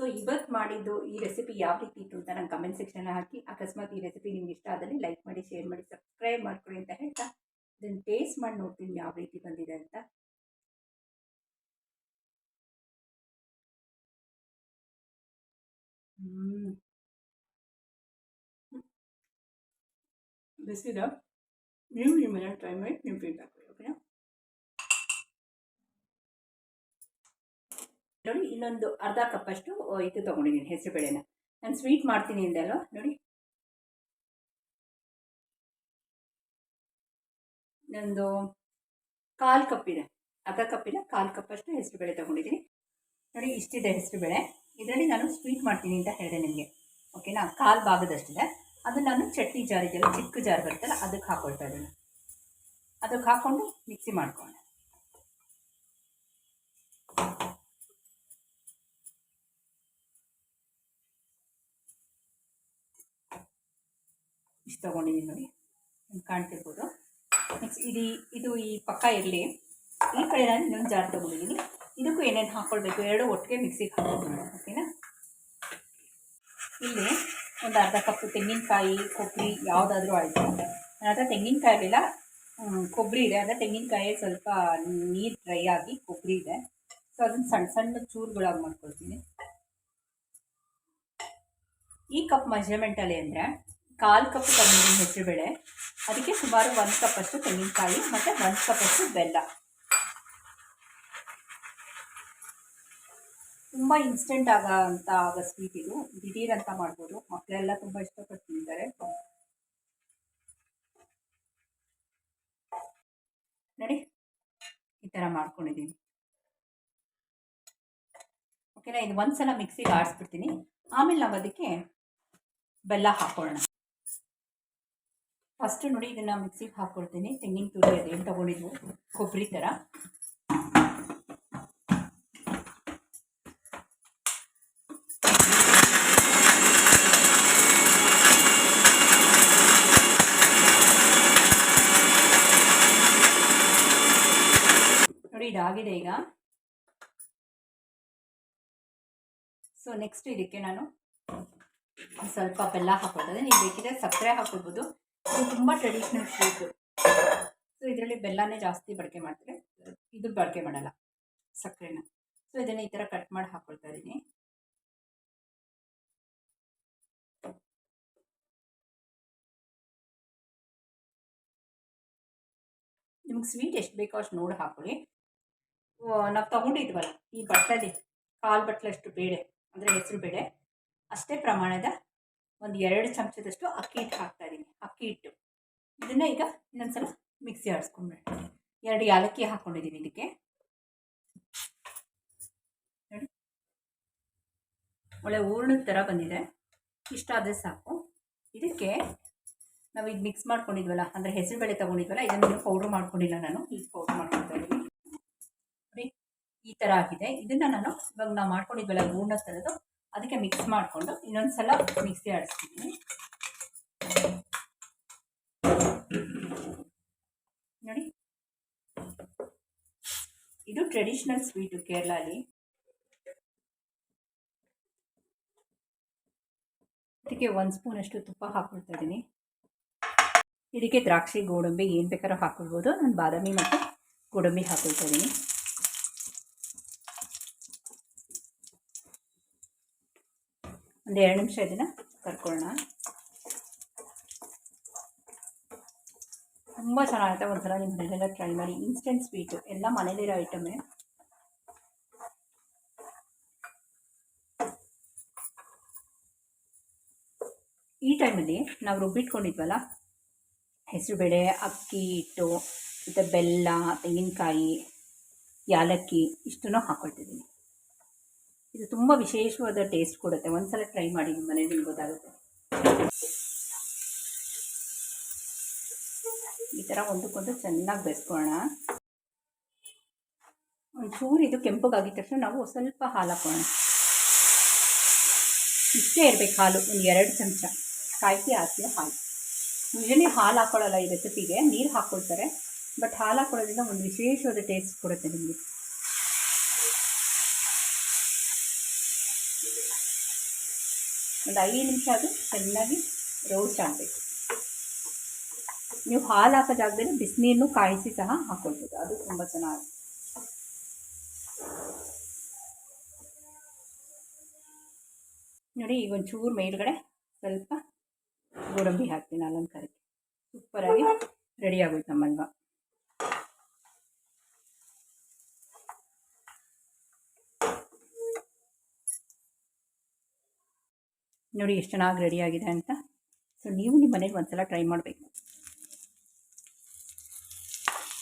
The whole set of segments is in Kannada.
ಸೊ ಇವತ್ತು ಮಾಡಿದ್ದು ಈ ರೆಸಿಪಿ ಯಾವ ರೀತಿ ಇತ್ತು ಅಂತ ನಂಗೆ ಕಮೆಂಟ್ ಸೆಕ್ಷನ್ ಹಾಕಿ, ಅಕಸ್ಮಾತ್ ಈ ರೆಸಿಪಿ ನಿಮ್ಗೆ ಇಷ್ಟ ಆದಲ್ಲಿ ಲೈಕ್ ಮಾಡಿ ಶೇರ್ ಮಾಡಿ ಸಬ್ಸ್ಕ್ರೈಬ್ ಮಾಡ್ಕೊಳ್ಳಿ ಅಂತ ಹೇಳ್ತಾ ಇದನ್ನು ಟೇಸ್ಟ್ ಮಾಡಿ ನೋಡ್ತೀನಿ ಯಾವ ರೀತಿ ಬಂದಿದೆ ಅಂತ. ಬಿಸಿದ ನೀವು ನಿಮ್ಮನೆ ಮನೆ ಟ್ರೈ ಮಾಡಿ, ನೀವು ಫೀಡ್ಬ್ಯಾಕ್ ಓಕೆನಾ ನೋಡಿ, ಇನ್ನೊಂದು ಅರ್ಧ ಕಪ್ಪಷ್ಟು ಇದು ತೊಗೊಂಡಿದ್ದೀನಿ ಹೆಸರು ಬೇಳೆನ. ನಾನು ಸ್ವೀಟ್ ಮಾಡ್ತೀನಿ ಅಂದಲ್ವ ನೋಡಿ. ನಂದು ಕಾಲು ಕಪ್ಪಿದೆ ಅರ್ಧ ಕಪ್ಪಿನ ಕಾಲು ಕಪ್ಪಷ್ಟು ಹೆಸರು ಬೇಳೆ ತೊಗೊಂಡಿದ್ದೀನಿ. ನೋಡಿ, ಇಷ್ಟಿದೆ ಹೆಸರು ಬೇಳೆ. ಇದರಲ್ಲಿ ನಾನು ಸ್ವೀಟ್ ಮಾಡ್ತೀನಿ ಅಂತ ಹೇಳಿದೆ ನಿಮಗೆ. ಓಕೆನಾ? ಕಾಲು ಭಾಗದಷ್ಟಿದೆ. ಅದನ್ನು ನಾನು ಚಟ್ನಿ ಜಾರಿದೆಯಲ್ಲ ಚಿಕ್ಕ ಜಾರ್ ಬರುತ್ತಲ್ಲ, ಅದಕ್ಕೆ ಹಾಕೊಳ್ತಾ ಇದ್ದೀನಿ. ಅದಕ್ಕೆ ಹಾಕ್ಕೊಂಡು ಮಿಕ್ಸಿ ಮಾಡ್ಕೊಳ್ಳೋಣ. ಇಷ್ಟು ತೊಗೊಂಡಿದ್ದೀನಿ ನೋಡಿ ಕಾಣ್ತಿರ್ಬೋದು. ನೆಕ್ಸ್ಟ್ ಇದು ಇದು ಈ ಪಕ್ಕ ಇರಲಿ. ಈ ಕಡೆ ನಾನು ಇನ್ನೊಂದು ಜಾರ್ ತೊಗೊಂಡಿದ್ದೀನಿ ಇದಕ್ಕೂ ಏನೇನು ಹಾಕ್ಕೊಳ್ಬೇಕು ಎರಡು ಒಟ್ಟಿಗೆ ಮಿಕ್ಸಿಗೆ ಹಾಕ್ಕೊಂಡು ಓಕೆನಾ ಇಲ್ಲಿ ಒಂದು ಅರ್ಧ ಕಪ್ ತೆಂಗಿನಕಾಯಿ, ಕೊಬ್ಬರಿ ಯಾವುದಾದ್ರೂ ಆಯಿತು. ನನ್ನ ಹತ್ರ ತೆಂಗಿನಕಾಯಿ ಇರಲಿಲ್ಲ. ಕೊಬ್ಬರಿ ಇದೆ. ಅಂದರೆ ತೆಂಗಿನಕಾಯಿ ಸ್ವಲ್ಪ ನೀರು ಡ್ರೈ ಆಗಿ ಕೊಬ್ಬರಿ ಇದೆ. ಸೊ ಅದನ್ನು ಸಣ್ಣ ಸಣ್ಣ ಚೂರುಗಳಾಗಿ ಮಾಡ್ಕೊಳ್ತೀನಿ. ಈ ಕಪ್ ಮೆಜರ್ಮೆಂಟಲ್ಲಿ ಅಂದರೆ ಕಾಲು ಕಪ್ ತೊಗೊಂಡಿದ್ದೀನಿ ಹೆಸರುಬೇಳೆ ಅದಕ್ಕೆ ಸುಮಾರು ಒಂದು ಕಪ್ಪಷ್ಟು ತೆಂಗಿನಕಾಯಿ ಮತ್ತು ಒಂದು ಕಪ್ಪಷ್ಟು ಬೆಲ್ಲ. ತುಂಬ ಇನ್ಸ್ಟೆಂಟ್ ಆಗ ಅಂತ ಆಗೋ ಸ್ವೀಟ್ ಇದು. ದಿಢೀರ್ ಅಂತ ಮಾಡ್ಬೋದು. ಮಕ್ಕಳೆಲ್ಲ ತುಂಬ ಇಷ್ಟಪಟ್ಟು ತಿಂತಾರೆ. ನೋಡಿ. ಈ ಥರ ಮಾಡ್ಕೊಂಡಿದ್ದೀನಿ. ಓಕೆನಾ ಇದು ಒಂದ್ಸಲ ಮಿಕ್ಸಿಗೆ ಆಡಿಸ್ಬಿಡ್ತೀನಿ ಆಮೇಲೆ ನಾವು ಅದಕ್ಕೆ ಬೆಲ್ಲ ಹಾಕೊಳ್ಳೋಣ ಫಸ್ಟ್ ನೋಡಿ ಇದನ್ನು ಮಿಕ್ಸಿಗೆ ಹಾಕ್ಕೊಳ್ತೀನಿ ತೆಂಗಿನ ತುರಿ ಅದೇನು ತೊಗೊಂಡಿದ್ವು? ಕೊಬ್ಬರಿ ಥರ ನೋಡಿ ಇದಾಗಿದೆ ಈಗ. ಸೊ ನೆಕ್ಸ್ಟ್ ಇದಕ್ಕೆ ನಾನು ಸ್ವಲ್ಪ ಬೆಲ್ಲ ಹಾಕೊಳ್ತದೆ ನೀವು ಬೇಕಿದ್ರೆ ಸಕ್ಕರೆ ಹಾಕೊಳ್ಬೋದು. ಇದು ತುಂಬ ಟ್ರೆಡಿಷ್ನಲ್ ಸ್ವೀಟು ಸೊ ಇದರಲ್ಲಿ ಬೆಲ್ಲನೇ ಜಾಸ್ತಿ ಬಳಕೆ ಮಾಡ್ತಾರೆ. ಇದು ಬಳಕೆ ಮಾಡಲ್ಲ. ಸಕ್ಕರೆನ. ಸೊ ಇದನ್ನು ಈ ಥರ ಕಟ್ ಮಾಡಿ ಹಾಕೊಳ್ತಾ ಇದ್ದೀನಿ. ನಿಮ್ಗೆ ಸ್ವೀಟ್ ಎಷ್ಟು ಬೇಕೋ ಅಷ್ಟು ನೋಡಿ ಹಾಕೊಳ್ಳಿ. ನಾವು ತಗೊಂಡಿದ್ವಲ್ಲ ಈ ಬಟ್ಲಲ್ಲಿ. ಕಾಲು ಬಟ್ಟಲಷ್ಟು ಬೇಳೆ, ಅಂದರೆ ಹೆಸರು ಬೇಳೆ. ಅಷ್ಟೇ ಪ್ರಮಾಣದ ಒಂದು ಎರಡು ಚಮಚದಷ್ಟು ಅಕ್ಕಿ ಹಿಟ್ಟು ಹಾಕ್ತಾ ಇದ್ದೀನಿ. ಅಕ್ಕಿ ಹಿಟ್ಟು. ಇದನ್ನು ಈಗ ಇನ್ನೊಂದ್ಸಲ ಮಿಕ್ಸಿ ಆಡಿಸ್ಕೊಂಡ್ಬಿಡಿ ಎರಡು ಏಲಕ್ಕಿ ಹಾಕ್ಕೊಂಡಿದ್ದೀನಿ ಇದಕ್ಕೆ. ನೋಡಿ. ಒಳ್ಳೆ ಹೂರ್ಣದ ಥರ ಬಂದಿದೆ. ಇಷ್ಟ ಆದರೆ ಸಾಕು. ಇದಕ್ಕೆ ನಾವು ಇದು ಮಿಕ್ಸ್ ಮಾಡ್ಕೊಂಡಿದ್ವಲ್ಲ, ಅಂದರೆ ಹೆಸರುಬೇಳೆ ತೊಗೊಂಡಿದ್ವಲ್ಲ, ಇದನ್ನು ಪೌಡ್ರ್ ಮಾಡ್ಕೊಂಡಿಲ್ಲ ನಾನು. ಈಗ ಪೌಡ್ರ್ ಮಾಡ್ಕೊಳ್ತಾ ಇದ್ದೀನಿ ನೋಡಿ, ಈ ಥರ ಆಗಿದೆ. ಇದನ್ನು ನಾನು ಇವಾಗ ನಾವು ಮಾಡ್ಕೊಂಡಿದ್ವಲ್ಲ ಹೂರ್ಣ ಥರದ್ದು ಅದಕ್ಕೆ ಮಿಕ್ಸ್ ಮಾಡಿಕೊಂಡು ಇನ್ನೊಂದು ಸಲ ಮಿಕ್ಸಿ ಆಡಿಸ್ತೀನಿ. ನೋಡಿ. ಇದು ಟ್ರೆಡಿಷ್ನಲ್ ಸ್ವೀಟು ಕೇರಳಲ್ಲಿ ಇದಕ್ಕೆ ಒಂದು ಸ್ಪೂನಷ್ಟು ತುಪ್ಪ ಹಾಕ್ಕೊಳ್ತಾ ಇದ್ದೀನಿ. ಇದಕ್ಕೆ ದ್ರಾಕ್ಷಿ, ಗೋಡಂಬಿ ಏನು ಬೇಕಾದ್ರೂ ಹಾಕ್ಕೊಳ್ಬೋದು ನಾನು ಬಾದಾಮಿ ಮತ್ತು ಗೋಡಂಬಿ ಹಾಕ್ಕೊಳ್ತಾ ಇದ್ದೀನಿ. ಒಂದು ಎರಡು ನಿಮಿಷ ಇದನ್ನು ಕರ್ಕೊಳ್ಳೋಣ. ತುಂಬ ಚೆನ್ನಾಗಿರುತ್ತೆ ಒಂದ್ಸಲ ನಿಮ್ಮ ಮನೆಯಲ್ಲೆಲ್ಲ ಟ್ರೈ ಮಾಡಿ. ಇನ್ಸ್ಟೆಂಟ್ ಸ್ವೀಟು ಎಲ್ಲ ಮನೇಲಿರೋ ಐಟಮೇ ಈ ಟೈಮಲ್ಲಿ ನಾವು ರುಬ್ಬಿಟ್ಕೊಂಡಿದ್ವಲ್ಲ ಹೆಸರುಬೇಳೆ ಅಕ್ಕಿ ಹಿಟ್ಟು, ಮತ್ತು ಬೆಲ್ಲ, ತೆಂಗಿನಕಾಯಿ, ಯಾಲಕ್ಕಿ, ಇಷ್ಟನ್ನು ಹಾಕ್ಕೊಳ್ತಿದ್ದೀನಿ ಇದು ತುಂಬ ವಿಶೇಷವಾದ ಟೇಸ್ಟ್ ಕೊಡುತ್ತೆ. ಒಂದ್ಸಲ ಟ್ರೈ ಮಾಡಿ ನಿಮ್ಮ ಮನೇಲಿ ಗೊತ್ತಾಗುತ್ತೆ. ಥರ ಒಂದಕ್ಕೊಂದು ಚೆನ್ನಾಗಿ ಬೆಸ್ಕೊಳ್ಳೋಣ ಒಂಚೂರು ಇದು ಕೆಂಪಗಾಗಿದ ತಕ್ಷಣ ನಾವು ಸ್ವಲ್ಪ ಹಾಲು ಹಾಕೋಣ. ಇಷ್ಟೇ ಇರಬೇಕು ಹಾಲು, ಒಂದು ಎರಡು ಚಮಚ. ಕಾಯಿಸಿ ಹಾಕಿದ ಹಾಲು. ಯೂಶಲಿ ಹಾಲು ಹಾಕೊಳ್ಳಲ್ಲ ಈ ರೆಸಿಪಿಗೆ ನೀರು ಹಾಕ್ಕೊಳ್ತಾರೆ ಬಟ್ ಹಾಲು ಹಾಕೊಳ್ಳೋದ್ರಿಂದ ಒಂದು ವಿಶೇಷವಾದ ಟೇಸ್ಟ್ ಕೊಡುತ್ತೆ ನಿಮಗೆ. ಒಂದು ಐದು ನಿಮಿಷ ಅದು ಚೆನ್ನಾಗಿ ರೋಸ್ಟ್ ಆಗಬೇಕು. ನೀವು ಹಾಲು ಹಾಕೋ ಜಾಗದಲ್ಲಿ ಬಿಸಿನೀರನ್ನು ಕಾಯಿಸಿ ಸಹ ಹಾಕೊಳ್ಬೋದು. ಅದು ತುಂಬ ಚೆನ್ನಾಗಿ. ನೋಡಿ, ಈಗ ಒಂಚೂರು ಮೇಲ್ಗಡೆ ಸ್ವಲ್ಪ ಗೋಡಂಬಿ ಹಾಕ್ತೀನಿ ಅಲಂಕಾರಕ್ಕೆ ಸೂಪರಾಗಿ ರೆಡಿ ಆಗೋಯ್ತು ನಮ್ಮ ನೋಡಿ, ಎಷ್ಟು ಚೆನ್ನಾಗಿ ರೆಡಿಯಾಗಿದೆ ಅಂತ. ಸೊ ನೀವು ನಿಮ್ಮ ಮನೇಲಿ ಒಂದ್ಸಲ ಟ್ರೈ ಮಾಡಬೇಕು.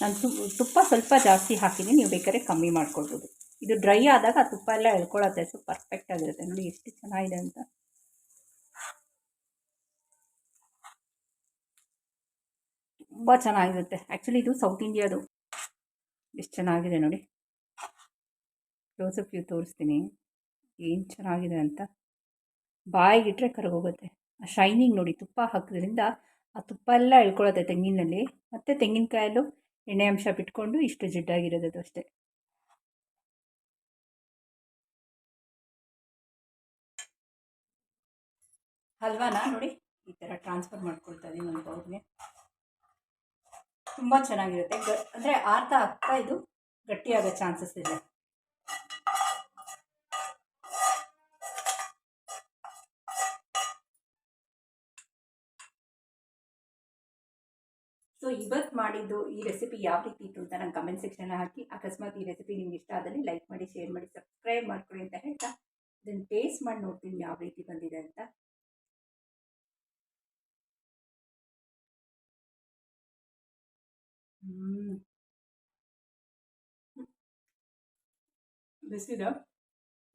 ನಾನು ತುಪ್ಪ ಸ್ವಲ್ಪ ಜಾಸ್ತಿ ಹಾಕಿದ್ದೀನಿ. ನೀವು ಬೇಕಾದ್ರೆ ಕಮ್ಮಿ ಮಾಡ್ಕೊಳ್ಬೋದು. ಇದು ಡ್ರೈ ಆದಾಗ ಆ ತುಪ್ಪ ಎಲ್ಲ ಎಳ್ಕೊಳ್ಳುತ್ತೆ. ಸೊ ಪರ್ಫೆಕ್ಟ್ ಆಗಿರುತ್ತೆ. ನೋಡಿ ಎಷ್ಟು ಚೆನ್ನಾಗಿದೆ ಅಂತ. ತುಂಬ ಚೆನ್ನಾಗಿರುತ್ತೆ. ಆ್ಯಕ್ಚುಲಿ ಇದು ಸೌತ್ ಇಂಡಿಯಾದು ಎಷ್ಟು ಚೆನ್ನಾಗಿದೆ ನೋಡಿ. ಕ್ಲೋಸಪ್ ವ್ಯೂ ತೋರಿಸ್ತೀನಿ. ಏನು ಚೆನ್ನಾಗಿದೆ ಅಂತ. ಬಾಯಿಗಿಟ್ರೆ ಕರಗೋಗುತ್ತೆ. ಆ ಶೈನಿಂಗ್ ನೋಡಿ, ತುಪ್ಪ ಹಾಕೋದ್ರಿಂದ ಆ ತುಪ್ಪ ಎಲ್ಲ ಎಳ್ಕೊಳ್ಳುತ್ತೆ ತೆಂಗಿನಲ್ಲಿ. ಮತ್ತು ತೆಂಗಿನಕಾಯಲ್ಲೂ ಎಣ್ಣೆ ಅಂಶ ಬಿಟ್ಕೊಂಡು ಇಷ್ಟು ಜಿಡ್ಡಾಗಿರೋದು ಅಷ್ಟೆ. ಹಲ್ವಾನ? ನೋಡಿ, ಈ ಥರ ಟ್ರಾನ್ಸ್ಫರ್ ಮಾಡ್ಕೊಳ್ತಾ ಇದೀನಿ ಒಂದು ಬೌಲ್ಗೆ ತುಂಬ ಚೆನ್ನಾಗಿರುತ್ತೆ. ಗ ಅಂದರೆ ಆರ್ತ ಆಗ್ತಾ ಇದು ಗಟ್ಟಿಯಾಗೋ ಚಾನ್ಸಸ್ ಇದೆ. ಸೊ ಇವತ್ತು ಮಾಡಿದ್ದು ಈ ರೆಸಿಪಿ ಯಾವ ರೀತಿ ಇತ್ತು ಅಂತ ನಂಗೆ ಕಮೆಂಟ್ ಸೆಕ್ಷನ್ ಹಾಕಿ. ಅಕಸ್ಮಾತ್ ಈ ರೆಸಿಪಿ ನಿಮ್ಗೆ ಇಷ್ಟ ಆದಲ್ಲಿ ಲೈಕ್ ಮಾಡಿ ಶೇರ್ ಮಾಡಿ ಸಬ್ಸ್ಕ್ರೈಬ್ ಮಾಡ್ಕೊಳ್ಳಿ ಅಂತ ಹೇಳ್ತಾ ಇದನ್ನು ಟೇಸ್ಟ್ ಮಾಡಿ ನೋಡ್ತೀನಿ ಯಾವ ರೀತಿ ಬಂದಿದೆ ಅಂತ. ಬಿಸಿದ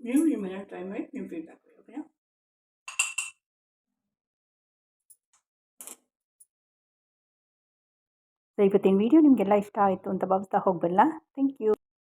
ನೀವು ಈ ಮನೆ ಟ್ರೈ ಮಾಡಿ ನೀವು ಫೀಡ್ಬ್ಯಾಕ್ ಕೊಡಿ ಓಕೆನಾ ಸೊ ಇವತ್ತಿನ ವಿಡಿಯೋ ನಿಮಗೆಲ್ಲ ಇಷ್ಟ ಆಯಿತು ಅಂತ ಭಾವಿಸ್ತಾ ಹೋಗಬಲ್ಲ. Thank you